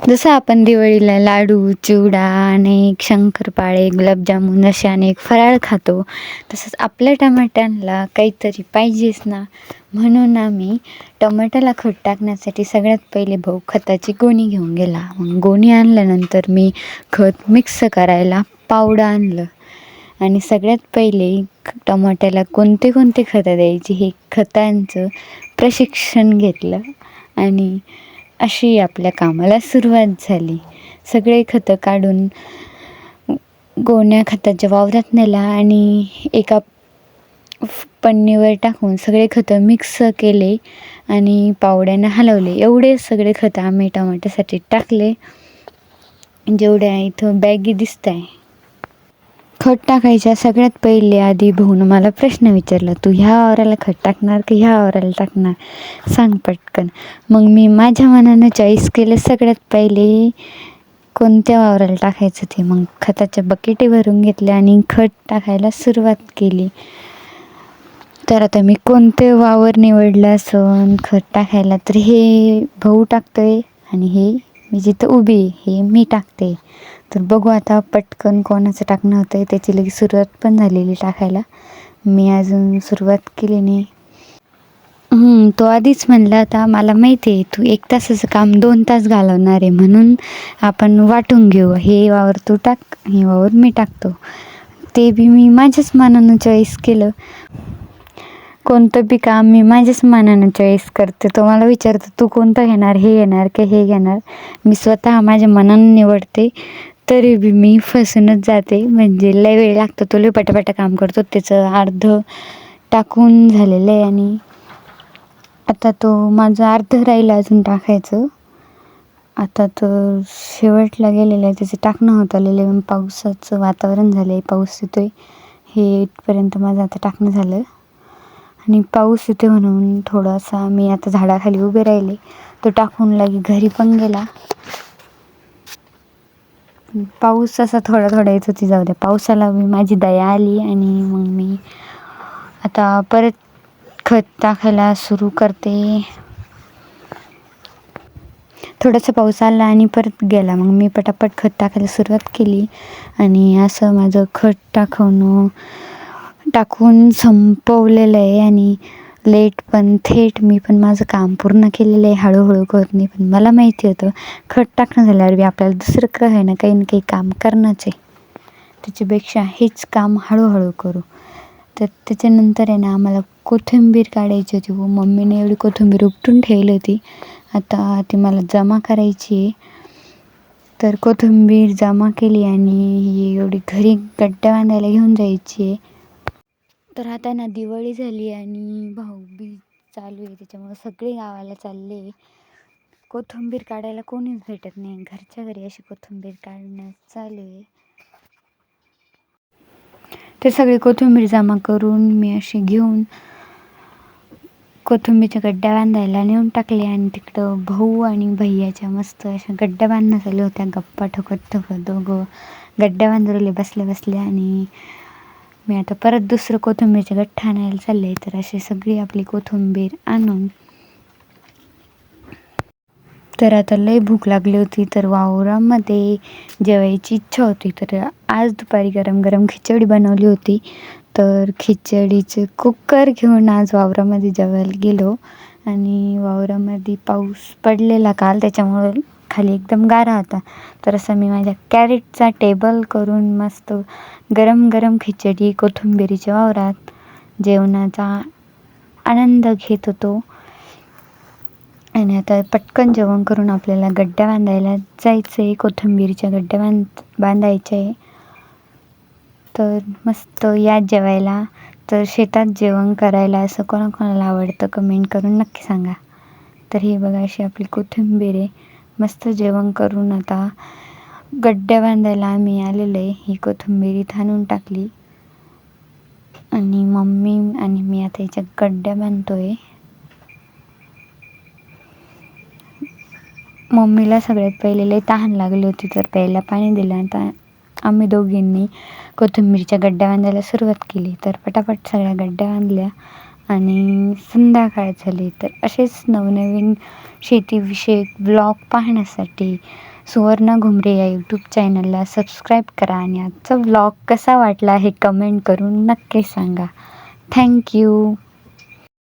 जसं आपण दिवाळीला लाडू चिवडा अनेक शंकरपाळे गुलाबजामुन असे अनेक फराळ खातो तसंच आपल्या टमाट्यांना काहीतरी पाहिजेच ना? म्हणून आम्ही टमाट्याला खत टाकण्यासाठी सगळ्यात पहिले भाऊ खताची गोणी घेऊन गेला. मग गोणी आणल्यानंतर मी खत मिक्स करायला पावडं आणलं. आणि सगळ्यात पहिले टमाट्याला कोणते कोणते खतं द्यायची हे खतांचं प्रशिक्षण घेतलं. आणि अशी आपल्या कामाला सुरुवात झाली. सगळे खतं काढून गोण्या खताच्या वावरात नेला आणि एका पन्नीवर टाकून सगळे खतं मिक्स केले आणि पावड्यानं हलवले. एवढे सगळे खतं आम्ही टमाट्यासाठी टाकले. जेवढ्या इथं बॅगी दिसत आहे खत टाकायच्या सगळ्यात पहिले आधी भाऊनं मला प्रश्न विचारला तू ह्या वावराला खत टाकणार की ह्या वावराला टाकणार? सांग पटकन. मग मी माझ्या मनानं चॉईस केलं सगळ्यात पहिले कोणत्या वावराला टाकायचं ते. मग खताच्या बकेटी भरून घेतल्या आणि खत टाकायला सुरुवात केली. तर आता मी कोणते वावर निवडलं असं खत टाकायला? तर हे भाऊ टाकतोय आणि हे मी जिथं उभी हे मी टाकते. तर बघू आता पटकन कोणाचं टाकणं होतं आहे त्याची लगेच सुरुवात पण झालेली टाकायला. मी अजून सुरुवात केली नाही. तो आधीच म्हणला आता मला माहिती आहे तू एक तासाचं काम दोन तास घालवणार आहे म्हणून आपण वाटून घेऊ. हे वावर तू टाक हे वावर मी टाकतो. ते बी मी माझ्याच मनानं चॉईस केलं. कोणतं बी काम मी माझ्याच मनानं चॉईस करते. तो मला विचारतो तू कोणतं घेणार हे घेणार की हे घेणार? मी स्वतः माझ्या मनानं निवडते तरी बी मी फसूनच जाते. म्हणजे लय वेळ लागतो तो लय पटापटा काम करतो. त्याचं अर्ध टाकून झालेलं आहे आणि आता तो माझं अर्ध राहिलं अजून टाकायचं. आता तर शेवटला गेलेलं आहे त्याचं टाकणं होत आलेलं आहे. पावसाचं वातावरण झालं आहे पाऊस येतो आहे हे इथपर्यंत माझं आता टाकणं झालं. आणि पाऊस येते म्हणून थोडासा मी आता झाडाखाली उभे राहिले. तो टाकून लागे घरी पण गेला. पाऊस असा थोडा थोडा येत होती जाऊ द्या. पावसाला मी माझी दया आली आणि मग मी आता परत खत टाकायला सुरू करते. थोडासा पाऊस आला आणि परत गेला. मग मी पटापट खत टाकायला सुरुवात केली. आणि असं माझं खत टाकवणं टाकून संपवलेलं आहे आणि लेट पण थेट मी पण माझं काम पूर्ण केलेलं आहे. हळूहळू करत नाही पण मला माहिती होतं. खत टाकणं झाल्यावर बी आपल्याला दुसरं काय ना काही ना काही काम करणंच आहे. त्याच्यापेक्षा हेच काम हळूहळू करू. तर त्याच्यानंतर आहे ना आम्हाला कोथिंबीर काढायची होती. व मम्मीने एवढी कोथिंबीर उपटून ठेवली होती. आता ती मला जमा करायची आहे. तर कोथिंबीर जमा केली आणि एवढी घरी गड्ड्या बांधायला घेऊन जायची आहे. तर आता ना दिवाळी झाली आणि भाऊबीज चालू आहे त्याच्यामुळं सगळे गावाला चालले. कोथिंबीर काढायला कोणीच भेटत नाही. घरच्या घरी अशी कोथिंबीर काढणं चालू आहे. ते सगळे कोथिंबीर जमा करून मी अशी घेऊन कोथिंबीरच्या गड्ड्या बांधायला नेऊन टाकले आणि तिकडं भाऊ आणि भैयाच्या मस्त अशा गड्ड्या बांधणं चालू होत्या. गप्पा ठोकत ठोकत दोघं गड्ड्या बांधवले बसल्या बसल्या आणि मी आता परत दुसरं कोथिंबीरचे गठ्ठा आणायला चालले तर अशी सगळी आपली कोथिंबीर आणून. तर आता लय भूक लागली होती तर वावरामध्ये जेवायची इच्छा होती. तर आज दुपारी गरम गरम खिचडी बनवली होती. तर खिचडीचे कुकर घेऊन आज वावरामध्ये जेवायला गेलो. आणि वावरामध्ये पाऊस पडलेला काल त्याच्यामुळं खाली एकदम गारा होता. तर असं मी माझ्या कॅरेटचा टेबल करून मस्त गरम गरम खिचडी कोथिंबिरीच्या वावरात जेवणाचा आनंद घेत होतो. आणि आता पटकन जेवण करून आपल्याला गड्ड्या बांधायला जायचं आहे कोथिंबीरीच्या गड्ड्या बांध बांधायच्या. आहे तर मस्त या जेवायला. तर शेतात जेवण करायला असं कोणाकोणाला आवडतं कमेंट करून नक्की सांगा. तर ही बघा अशी आपली कोथिंबीर आहे. मस्त जेवण करून आता गड्ड्या बांधायला आम्ही आलेलो आहे. ही कोथिंबीर इथं आणून टाकली. आणि मम्मी आणि मी आता याच्या गड्ड्या बांधतो आहे मम्मीला सगळ्यात पहिले लई तहान लागली होती तर प्यायला पाणी दिलं. आता आम्ही दोघींनी कोथिंबीरच्या गड्ड्या बांधायला सुरुवात केली. तर पटापट सगळ्या गड्ड्या बांधल्या. आणि संध्याकाळ झाली तर असेच नवनवीन शेतीविषयक ब्लॉग पाहण्यासाठी सुवर्णा घुमरे या यूट्यूब चॅनलला सबस्क्राईब करा आणि आजचा ब्लॉग कसा वाटला हे कमेंट करून नक्की सांगा. थँक्यू